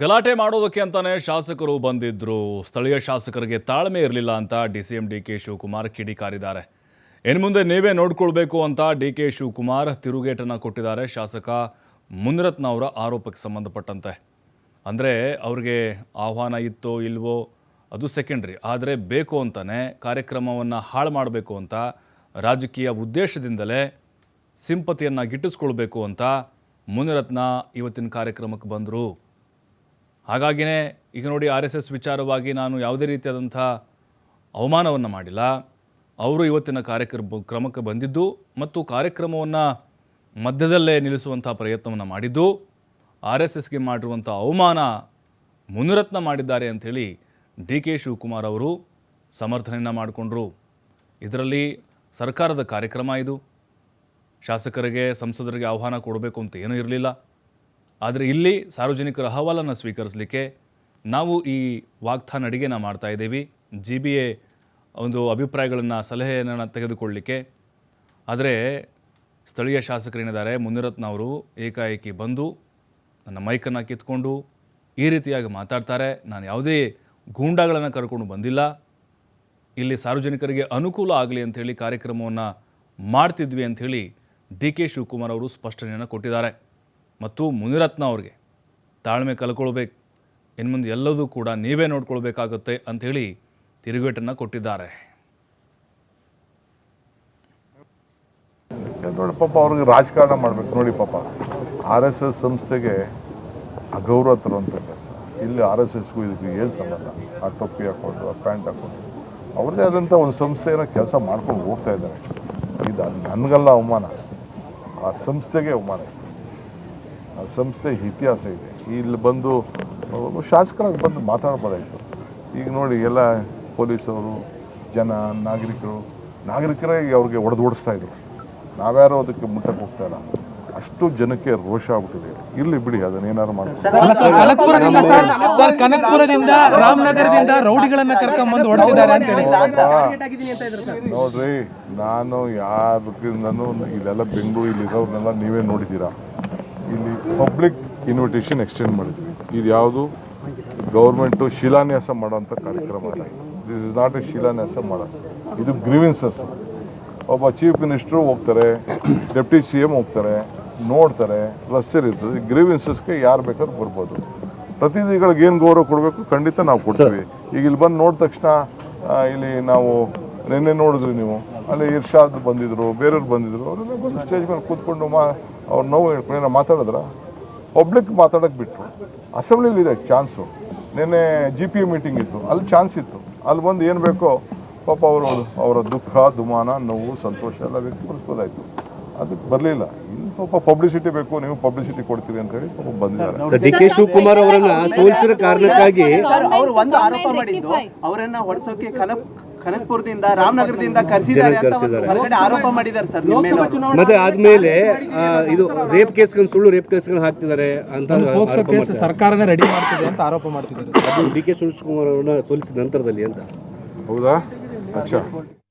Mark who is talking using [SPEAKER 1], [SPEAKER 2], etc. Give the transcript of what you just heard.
[SPEAKER 1] ಗಲಾಟೆ ಮಾಡೋದಕ್ಕೆ ಅಂತಾನೆ ಶಾಸಕರು ಬಂದಿದ್ರು. ಸ್ಥಳೀಯ ಶಾಸಕರಿಗೆ ತಾಳ್ಮೆ ಇರಲಿಲ್ಲ ಅಂತ D C M D K Shivakumar ಕಿಡಿಕಾರಿದ್ದಾರೆ. ಇನ್ನು ಮುಂದೆ ನೀವೇ ನೋಡ್ಕೊಳ್ಬೇಕು ಅಂತ ಡಿ ಕೆ ಶಿವಕುಮಾರ್ ತಿರುಗೇಟನ್ನು ಕೊಟ್ಟಿದ್ದಾರೆ ಶಾಸಕ ಮುನಿರತ್ನ ಅವರ ಆರೋಪಕ್ಕೆ ಸಂಬಂಧಪಟ್ಟಂತೆ. ಅಂದರೆ ಅವ್ರಿಗೆ ಆಹ್ವಾನ ಇತ್ತೋ ಇಲ್ವೋ ಅದು ಸೆಕೆಂಡ್ರಿ ಆದರೆ ಬೇಕು ಅಂತಾನೆ ಕಾರ್ಯಕ್ರಮವನ್ನು ಹಾಳು ಮಾಡಬೇಕು ಅಂತ ರಾಜಕೀಯ ಉದ್ದೇಶದಿಂದಲೇ ಸಿಂಪತಿಯನ್ನು ಗಿಟ್ಟಿಸ್ಕೊಳ್ಬೇಕು ಅಂತ ಮುನಿರತ್ನ ಇವತ್ತಿನ ಕಾರ್ಯಕ್ರಮಕ್ಕೆ ಬಂದರು. ಹಾಗಾಗಿನೇ ಈಗ ನೋಡಿ ಆರ್ ಎಸ್ ಎಸ್ ವಿಚಾರವಾಗಿ ನಾನು ಯಾವುದೇ ರೀತಿಯಾದಂಥ ಅವಮಾನವನ್ನು ಮಾಡಿಲ್ಲ. ಅವರು ಇವತ್ತಿನ ಕಾರ್ಯಕ್ರಮ ಕ್ರಮಕ್ಕೆ ಬಂದಿದ್ದು ಮತ್ತು ಕಾರ್ಯಕ್ರಮವನ್ನು ಮಧ್ಯದಲ್ಲೇ ನಿಲ್ಲಿಸುವಂಥ ಪ್ರಯತ್ನವನ್ನು ಮಾಡಿದ್ದು, ಆರ್ ಎಸ್ ಎಸ್ಗೆ ಮಾಡಿರುವಂಥ ಅವಮಾನ ಮುನಿರತ್ನ ಮಾಡಿದ್ದಾರೆ ಅಂಥೇಳಿ ಡಿ ಕೆ ಶಿವಕುಮಾರ್ ಅವರು ಸಮರ್ಥನೆಯನ್ನು ಮಾಡಿಕೊಂಡ್ರು. ಇದರಲ್ಲಿ ಸರ್ಕಾರದ ಕಾರ್ಯಕ್ರಮ ಇದು. ಶಾಸಕರಿಗೆ, ಸಂಸದರಿಗೆ ಆಹ್ವಾನ ಕೊಡಬೇಕು ಅಂತ ಏನೂ ಇರಲಿಲ್ಲ. ಆದರೆ ಇಲ್ಲಿ ಸಾರ್ವಜನಿಕರ ಅಹವಾಲನ್ನು ಸ್ವೀಕರಿಸಲಿಕ್ಕೆ ನಾವು ಈ ವಾಗ್ದಾನ ಅಡಿಗೆನ ಮಾಡ್ತಾ ಇದ್ದೀವಿ. ಜಿ ಬಿ ಎ ಒಂದು ಅಭಿಪ್ರಾಯಗಳನ್ನು, ಸಲಹೆಯನ್ನು ತೆಗೆದುಕೊಳ್ಳಲಿಕ್ಕೆ ಆದರೆ ಸ್ಥಳೀಯ ಶಾಸಕರೇನಿದ್ದಾರೆ ಮುನಿರತ್ನ ಅವರು ಏಕಾಏಕಿ ಬಂದು ನನ್ನ ಮೈಕನ್ನು ಕಿತ್ಕೊಂಡು ಈ ರೀತಿಯಾಗಿ ಮಾತಾಡ್ತಾರೆ. ನಾನು ಯಾವುದೇ ಗೂಂಡಾಗಳನ್ನು ಕರ್ಕೊಂಡು ಬಂದಿಲ್ಲ. ಇಲ್ಲಿ ಸಾರ್ವಜನಿಕರಿಗೆ ಅನುಕೂಲ ಆಗಲಿ ಅಂಥೇಳಿ ಕಾರ್ಯಕ್ರಮವನ್ನು ಮಾಡ್ತಿದ್ವಿ ಅಂಥೇಳಿ ಡಿ ಕೆ ಶಿವಕುಮಾರ್ ಅವರು ಸ್ಪಷ್ಟನೆಯನ್ನು ಕೊಟ್ಟಿದ್ದಾರೆ. ಮತ್ತು ಮುನಿರತ್ನ ಅವ್ರಿಗೆ, ತಾಳ್ಮೆ ಕಲ್ಕೊಳ್ಬೇಕು. ಇನ್ನು ಮುಂದೆ ಎಲ್ಲದೂ ಕೂಡ ನೀವೇ ನೋಡ್ಕೊಳ್ಬೇಕಾಗುತ್ತೆ ಅಂಥೇಳಿ ತಿರುಗೇಟನ್ನು ಕೊಟ್ಟಿದ್ದಾರೆ.
[SPEAKER 2] ನೋಡಿ ಪಾಪ ಅವ್ರಿಗೆ ರಾಜಕಾರಣ ಮಾಡಬೇಕು. ನೋಡಿ ಪಾಪ, ಆರ್ ಎಸ್ ಎಸ್ ಸಂಸ್ಥೆಗೆ ಅಗೌರವ ತರುವಂಥ ಕೆಲಸ. ಇಲ್ಲಿ ಆರ್ ಎಸ್ ಎಸ್ಗೂ ಇದಕ್ಕೆ ಏನು ಸಂಬಂಧ? ಆ ಟೊಪ್ಪಿ ಹಾಕ್ಕೊಂಡು, ಆ ಪ್ಯಾಂಟ್ ಹಾಕ್ಕೊಂಡು. ಅವ್ರದ್ದೇ ಆದಂಥ ಒಂದು ಸಂಸ್ಥೆಯನ್ನು ಕೆಲಸ ಮಾಡ್ಕೊಂಡು ಹೋಗ್ತಾ ಇದ್ದಾರೆ. ಇದು ನನಗಲ್ಲ ಅವಮಾನ. ಆ ಸಂಸ್ಥೆಗೆ ಅವಮಾನ. ಸಂಸ್ಥೆ ಇತಿಹಾಸ ಇದೆ. ಇಲ್ಲಿ ಬಂದು ಶಾಸಕರಾಗಿ ಬಂದು ಮಾತಾಡ್ಬೋದಾಯಿತು. ಈಗ ನೋಡಿ ಎಲ್ಲ ಪೊಲೀಸವರು ಜನ ನಾಗರಿಕರು ನಾಗರಿಕರೇ ಅವ್ರಿಗೆ ಹೊಡೆದು ಓಡಿಸ್ತಾ ಇದ್ರು. ನಾವ್ಯಾರು ಅದಕ್ಕೆ ಮುಟ್ಟಕ್ಕೆ ಹೋಗ್ತಾ ಇಲ್ಲ. ಅಷ್ಟು ಜನಕ್ಕೆ ರೋಷ ಆಗ್ಬಿಟ್ಟಿದೆ. ಇಲ್ಲಿ ಬಿಡಿ ಅದನ್ನ ಏನಾರು
[SPEAKER 3] ಮಾಡ್ತಾರೆ ಸರ್ ಕನಕಪುರದಿಂದ ಸರ್ ಸರ್ ಕನಕಪುರದಿಂದ ರಾಮನಗರದಿಂದ ರೌಡಿಗಳನ್ನ ಕರ್ಕೊಂಡ್ಬಂದು ಹೊಡೆಸಿದ್ದಾರೆ ಅಂತ ಹೇಳಿ.
[SPEAKER 2] ನೋಡ್ರಿ ನಾನು ಯಾರು ಇದೆಲ್ಲ ಬೆಂಗಳೂರು ಇಲ್ಲಿ ಇರೋರ್ನೆಲ್ಲ ನೀವೇ ನೋಡಿದ್ದೀರಾ? ಇಲ್ಲಿ ಪಬ್ಲಿಕ್ ಇನ್ವಿಟೇಷನ್ ಎಕ್ಸ್ಟೆಂಡ್ ಮಾಡಿದ್ವಿ. ಇದು ಯಾವುದು? ಗೌರ್ಮೆಂಟು ಶಿಲಾನ್ಯಾಸ ಮಾಡೋಂಥ ಕಾರ್ಯಕ್ರಮ ಅಲ್ಲ. ದಿಸ್ ಇಸ್ ನಾಟ್ ಎ ಶಿಲಾನ್ಯಾಸ ಮಾಡೋದು ಇದು ಗ್ರೀವೆನ್ಸಸ್ ಒಬ್ಬ ಚೀಫ್ ಮಿನಿಸ್ಟ್ರು ಹೋಗ್ತಾರೆ ಡೆಪ್ಟಿ ಸಿ ಎಂ ಹೋಗ್ತಾರೆ ನೋಡ್ತಾರೆ ರಸ್ತೆಲಿ ಇರ್ತದೆ. ಗ್ರೀವೆನ್ಸಸ್ಗೆ ಯಾರು ಬೇಕಾದ್ರೂ ಬರ್ಬೋದು. ಪ್ರತಿನಿಧಿಗಳಿಗೆ ಏನು ಗೌರವ ಕೊಡಬೇಕು? ಖಂಡಿತ ನಾವು ಕೊಡ್ತೀವಿ. ಈಗ ಇಲ್ಲಿ ಬಂದು ನೋಡಿದ ತಕ್ಷಣ ಇಲ್ಲಿ ನಾವು ನಿನ್ನೆ ನೋಡಿದ್ರಿ ನೀವು. ಅಲ್ಲಿ ಇರ್ಷಾದ್ ಬಂದಿದ್ರು ಬೇರೆಯವ್ರು ಬಂದಿದ್ರು. ಅವರೆಲ್ಲ ಬಂದು ಸ್ಟೇಜ್ ಮೇಲೆ ಕೂತ್ಕೊಂಡು ಮಾ ಅವ್ರ ನೋವು ಹೇಳ್ಕೊಂಡು ಏನೋ ಮಾತಾಡಿದ್ರ ಪಬ್ಲಿಕ್ ಮಾತಾಡೋಕೆ ಬಿಟ್ಟರು ಅಸೆಂಬ್ಲಿಲಿ ಇದೆ ಚಾನ್ಸು ನಿನ್ನೆ ಜಿ ಪಿ ಮೀಟಿಂಗ್ ಇತ್ತು ಅಲ್ಲಿ ಚಾನ್ಸ್ ಇತ್ತು ಅಲ್ಲಿ ಬಂದು ಏನು ಬೇಕೋ ಪಾಪ ಅವರು ಅವರ ದುಃಖ ದುಮಾನ ನೋವು ಸಂತೋಷ ಎಲ್ಲ ವ್ಯಕ್ತಪಡಿಸ್ಬೋದಾಯಿತು ಅದಕ್ಕೆ ಬರಲಿಲ್ಲ ಇನ್ನು ಪಾಪ ಪಬ್ಲಿಸಿಟಿ ಬೇಕು ನೀವು ಪಬ್ಲಿಸಿಟಿ ಕೊಡ್ತೀರಿ ಅಂತ ಹೇಳಿ ಪಾಪ ಬಂದಿದ್ದಾರೆ
[SPEAKER 4] ಸರ್ ಡಿ ಕೆ ಶಿವಕುಮಾರ್ ಅವರನ್ನ ಸೋಲಿಸಿದ ಕಾರಣಕ್ಕಾಗಿ
[SPEAKER 5] ಅವರು ಒಂದು ಆರೋಪ ಮಾಡಿದ್ದು ಅವರನ್ನ ಹೊಡೆಸೋಕೆ ಕನಕ್ ಕನಕ್ಪುರದಿಂದ ರಾಮನಗರದಿಂದ ಕರೆಸಿದ್ದಾರೆ ಅಂತ ಒಂದು ಹೊರಗಡೆ ಆರೋಪ ಮಾಡಿದ್ದಾರೆ ಸರ್ ನಿಮ್ಮ ಮೇಲೆ ಅವರು.
[SPEAKER 4] ಮತ್ತೆ ಆದ್ಮೇಲೆ ಆ, ಇದು ರೇಪ್ ಕೇಸ್ಗಳು ಸುಳ್ಳು ರೇಪ್ ಕೇಸ್ಗಳು ಹಾಕ್ತಿದ್ದಾರೆ ಅಂತ
[SPEAKER 3] ಪೋಕ್ಸೋ ಕೇಸ್
[SPEAKER 4] ಮಾಡ್ತಾರೆ.
[SPEAKER 3] ಸರ್ಕಾರನೇ ರೆಡಿ ಮಾಡ್ತಿದೆ ಅಂತ ಆರೋಪ ಮಾಡ್ತಿದ್ದಾರೆ.
[SPEAKER 4] ಅದು ಡಿ ಕೆ ಶಿವಕುಮಾರ್ ಅವರನ್ನ ಸೋಲಿಸಿದ ನಂತರದಲ್ಲಿ ಅಂತ.
[SPEAKER 2] ಹೌದಾ? ಅಚ್ಚಾ.